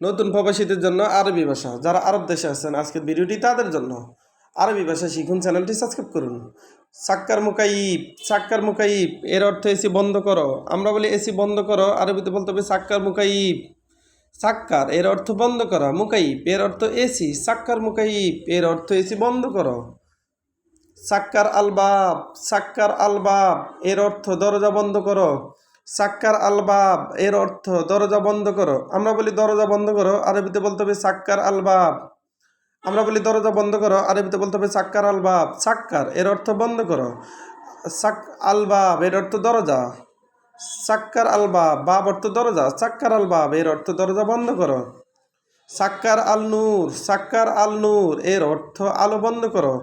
নতুন প্রবাসীদের জন্য আরবি ভাষা। যারা আরব দেশে আছেন, আজকের ভিডিওটি তাদের জন্য। আরবি ভাষা শিখুন, চ্যানেলটি সাবস্ক্রাইব করুন। সাক্কার মুকাইব সাক্কার মুকাইব, এর অর্থ এসি বন্ধ করো। আমরা বলি এসি বন্ধ করো, আরবিতে বলতে হবে সাক্কার মুকাইব। সাক্কার, এর অর্থ বন্ধ করা। মুকাইব, এর অর্থ এসি। সাক্কার মুকাইব, এর অর্থ এসি বন্ধ করো। সাক্কার আলবাব সাক্কার আলবাব, এর অর্থ দরজা বন্ধ করো। সাক্কার আলবাব, এর অর্থ দরজা বন্ধ করো। আমরা বলি দরজা বন্ধ করো, আরবিতে বলতে হবে সাক্কার আলবাব। আমরা বলি দরজা বন্ধ করো, আরবিতে বলতে হবে সাক্কার আলবাব। সাক্কার, এর অর্থ বন্ধ করো। সাক আলবাব, এর অর্থ দরজা। সাক্কার আলবাব, বাব অর্থ দরজা। সাক্কার আলবাব, এর অর্থ দরজা বন্ধ করো। সাক্কার আল নূর সাক্কার আল নূর এর অর্থ আলো বন্ধ করো।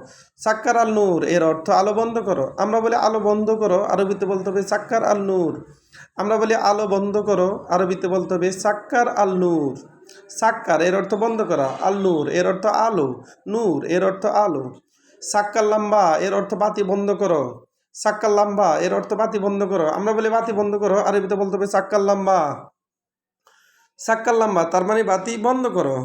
সাক্কার আল নূর এর অর্থ আলো বন্ধ করো। আমরা বলি আলো বন্ধ করো, আরবিতে বলতে হবে সাক্কার আল নূর আমরা বলি, আলো বন্ধ করো। আরবিতে বলতে হবে, সাক্কার আল নূর সাক্কার এর অর্থ বন্ধ করা। আল নূর এর অর্থ আলো। নূর এর অর্থ আলো। সাক্কার লাম্বা এর অর্থ বাতি বন্ধ করো। সাক্কার লাম্বা এর অর্থ বাতি বন্ধ করো। আমরা বলি, বাতি বন্ধ করো। আরবিতে বলতে হবে, সাক্কার লাম্বা। সাক্কার লাম্বা তার মানে বাতি বন্ধ করো।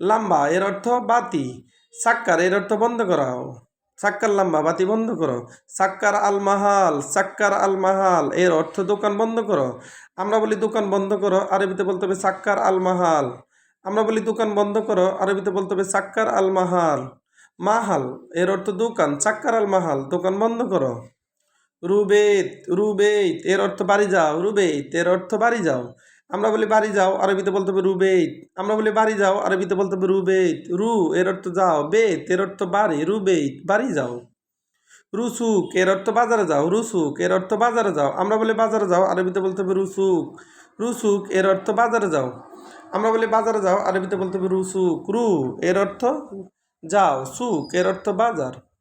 লাম্বা এর অর্থ বাতি। সাক্কার এর অর্থ বন্ধ করাও। সাক্কার লাম্বা বাতি বন্ধ করো। সাক্কার আল মাহাল, সাক্কার আল মাহাল, এর অর্থ দোকান বন্ধ করো। আমরা বলি দোকান বন্ধ করো, আরবিতে বলতে হবে সাক্কার আল মাহাল। আমরা বলি দোকান বন্ধ করো, আরবিতে বলতে হবে সাক্কার আল মাহাল। মাহাল, এর অর্থ দোকান, সাক্কার আল মাহাল, দোকান বন্ধ করো। রুবেত রুবেত এর অর্থ বাড়ি যাও রুবেত এর অর্থ বাড়ি যাও। আমরা বলি বাড়ি যাও, আরবিতে বলতে হবে রুবেত আমরা বলি বাড়ি যাও, আরবিতে বলতে হবে রুবেত রু, এর অর্থ যাও। বেত এর অর্থ বাড়ি। রুবেত বাড়ি যাও। রুসুক এর অর্থ বাজারে যাও। রুসুক এর অর্থ বাজারে যাও। আমরা বলি বাজারে যাও, আরবিতে বলতে হবে রুসুক রুসুক এর অর্থ বাজারে যাও। আমরা বলি বাজারে যাও, আরবিতে বলতে হবে রুসুক রু, এর অর্থ যাও। সুক এর অর্থ বাজার।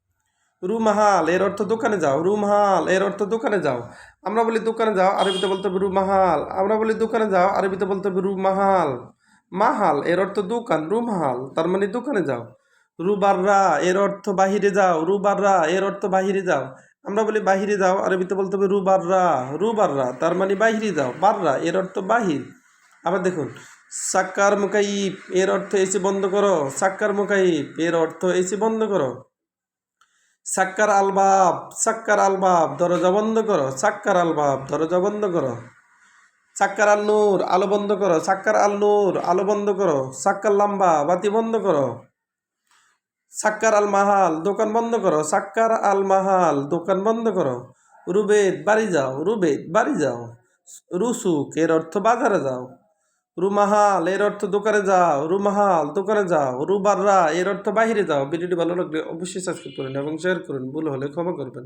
রুমাহাল, এর অর্থ দোকানে যাও। রুমাহাল, এর অর্থ দোকানে যাও। আমরা বলি দোকানে যাও, আরবিতে বলতে হবে রুমাহাল। আমরা বলি দোকানে যাও, আরবিতে বলতে হবে রুমাহাল। মাহাল, এর অর্থ দোকান, রুমাহাল, তার মানে দোকানে যাও। রুবাররা, এর অর্থ বাহিরে যাও। রুবাররা, এর অর্থ বাহিরে যাও। আমরা বলি বাহিরে যাও, আরবিতে বলতে হবে রুবাররা। রুবাররা, তার মানে বাহিরে যাও। বাররা, এর অর্থ বাহির। আবার দেখুন, সাক্কার মুকাইব এর অর্থ এসি বন্ধ করো। সাক্কার মুকাইব এর অর্থ এসি বন্ধ করো। সাক্কার আলবাব সাক্কার আলবাব, দরজা বন্ধ করো, সাক্কার আলবাব, দরজা বন্ধ করো। সাক্কার আল নূর, আলো বন্ধ করো, সাক্কার আল নূর, আলো বন্ধ করো। সাক্কার লাম্বা, বাতি বন্ধ করো। সাক্কার আল মাহাল, দোকান বন্ধ করো। সাক্কার আল মাহাল, দোকান বন্ধ করো। রুবেদ, বাড়ি যাও, রুবেদ, বাড়ি যাও। রুসুক, এর অর্থ বাজারে যাও। রুমাহাল, এর অর্থ দোকানে যাও। রুমাহাল, দোকানে যাও। রুবাররা, এর অর্থ বাহিরে যাও। ভিডিওটি ভালো লাগলে অবশ্যই সাবস্ক্রাইব করুন এবং শেয়ার করুন। ভুল হলে ক্ষমা করবেন।